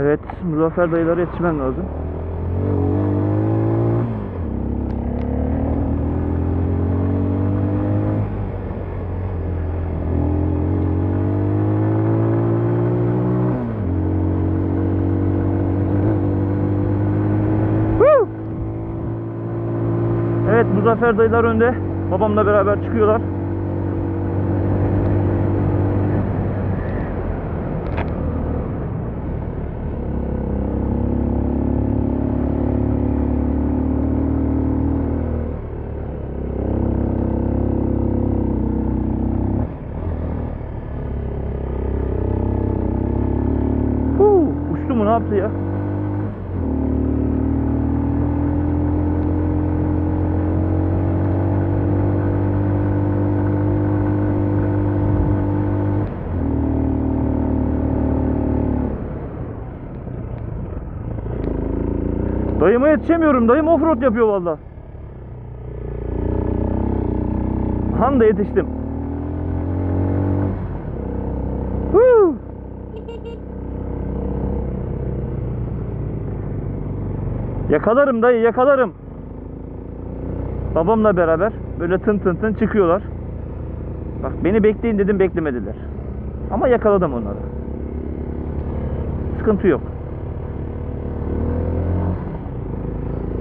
Evet, Muzaffer dayılara yetişmem lazım. Evet, Muzaffer dayılar önde. Babamla beraber çıkıyorlar. Ne yaptı ya? Dayıma yetişemiyorum. Dayım offroad yapıyor valla. Han da yetiştim. Yakalarım dayı yakalarım. Babamla beraber böyle tın tın tın çıkıyorlar. Bak beni bekleyin dedim beklemediler. Ama yakaladım onları. Sıkıntı yok.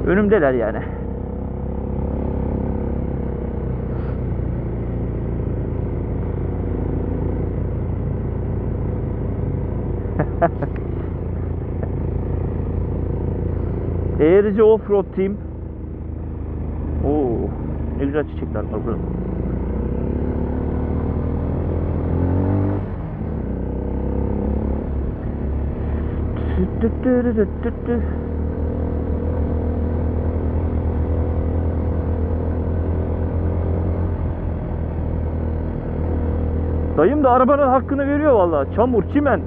Önümdeler yani. Eğrici Offroad Team. Oo, ne güzel çiçekler var burada. Dayım da arabanın hakkını veriyor vallahi. Çamur, çimen.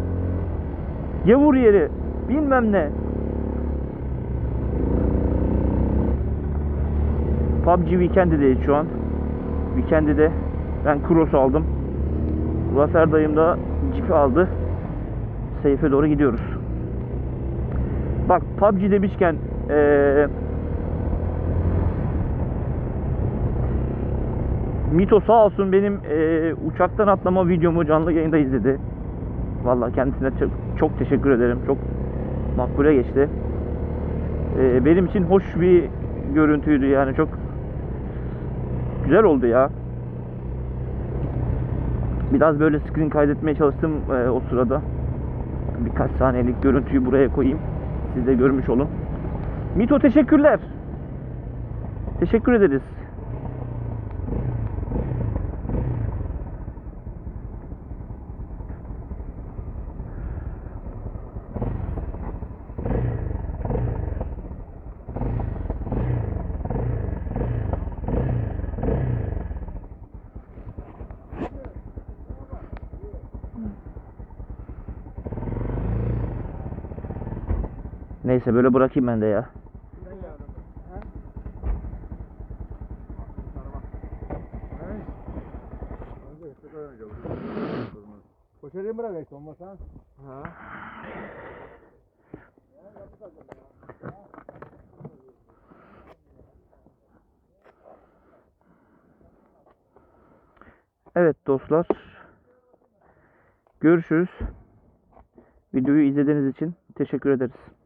Yavur yeri, bilmem ne. PUBG Weekend'deyiz şu an. Weekend'de ben Cross aldım. Zafer dayım da Jeep aldı. Seyfe doğru gidiyoruz. Bak PUBG demişken eee Mito sağ olsun benim eee, uçaktan atlama videomu canlı yayında izledi. Vallahi kendisine çok, çok teşekkür ederim. Çok makbule geçti. Eee, benim için hoş bir görüntüydü yani çok güzel oldu ya. Biraz böyle screen kaydetmeye çalıştım eee, o sırada. Birkaç saniyelik görüntüyü buraya koyayım. Siz de görmüş olun. Mito teşekkürler. Teşekkür ederiz. Neyse böyle bırakayım ben de ya. Poşeti bırak işte olmasa. Ha. Evet dostlar. Görüşürüz. Videoyu izlediğiniz için teşekkür ederiz.